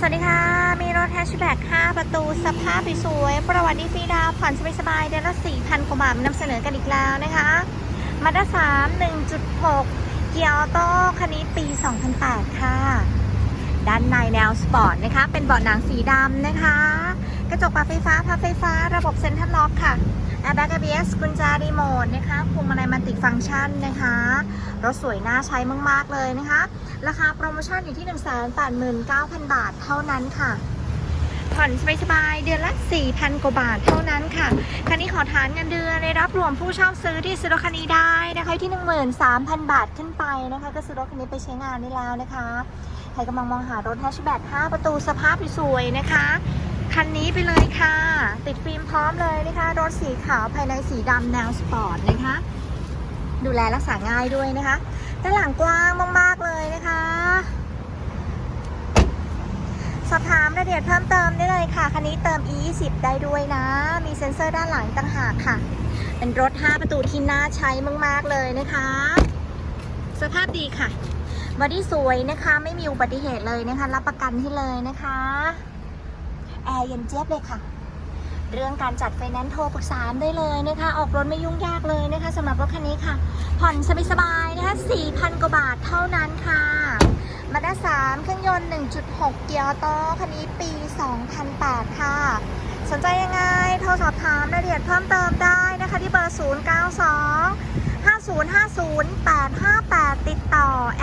สวัสดีค่ะ มีรถแฮชแบ็ก5ประตูสภาพสวย ประวัติดีฟรีดาวผ่อนสบายๆเดือนละ4,000 กว่าบาทนำเสนอกันอีกแล้วนะคะมาด้า3 1.6เกียร์ออโต้คันนี้ปี 2008 ค่ะ ด้านในแนวสปอร์ตนะคะ เป็นเบาะหนังสีดำนะคะ กระจกปรับไฟฟ้าพับไฟฟ้าระบบเซ็นทรัลล็อกค่ะแอร์แบ็ก ABS กุญแจรีโมทนะคะพวงมาลัยมันติฟังก์ชันนะคะ รถสวยน่าใช้มาก ๆ เลยนะคะ ราคาโปรโมชั่นอยู่ที่ 1 8 9 0 0 0 บาทเท่านั้นค่ะ ผ่อนสบายๆเดือนละ 4,000 กว่าบาทเท่านั้นค่ะ คันนี้ขอฐานเงินเดือนได้รับรวมผู้เช่าซื้อที่ซื้อรถคันนี้ได้นะคะที่ 13,000 บาทขึ้นไปนะคะ ก็ซื้อรถคันนี้ไปใช้งานได้แล้วนะคะ ใครกำลังมองหารถแฮชแบ็ก5ประตูสภาพสวยๆนะคะ คันนี้ไปเลยค่ะ ติดฟิล์มพร้อมเลยนะคะ รถสีขาวภายในสีดำแนวสปอร์ตนะคะ ดูแลรักษาง่ายด้วยนะคะ ด้านหลังกว้างมากๆเลยนะคะ สอบถามรายละเอียดเพิ่มเติมได้เลยค่ะ คันนี้เติม E20 ได้ด้วยนะ มีเซ็นเซอร์ด้านหลังต่างหากค่ะ เป็นรถ 5 ประตูที่น่าใช้มากๆเลยนะคะ สภาพดีค่ะบอดี้สวยนะคะ ไม่มีอุบัติเหตุเลยนะคะ รับประกันที่เลยนะคะ แอร์เย็นเจี๊ยบเลยค่ะ เรื่องการจัดไฟแนนซ์โทรปรึกษาได้เลยนะคะ ออกรถไม่ยุ่งยากเลยนะคะสำหรับรถคันนี้ค่ะ ผ่อนสบายๆนะคะ 4,000 กว่าบาทเท่านั้นค่ะมาด้า3เครื่องยนต์ 1.6 เกียร์ออโต้คันนี้ปี 2008 ค่ะ สนใจยังไง โทรสอบถามรายละเอียดเพิ่มเติมได้นะคะที่เบอร์ 092 5050 858 ติดต่อแ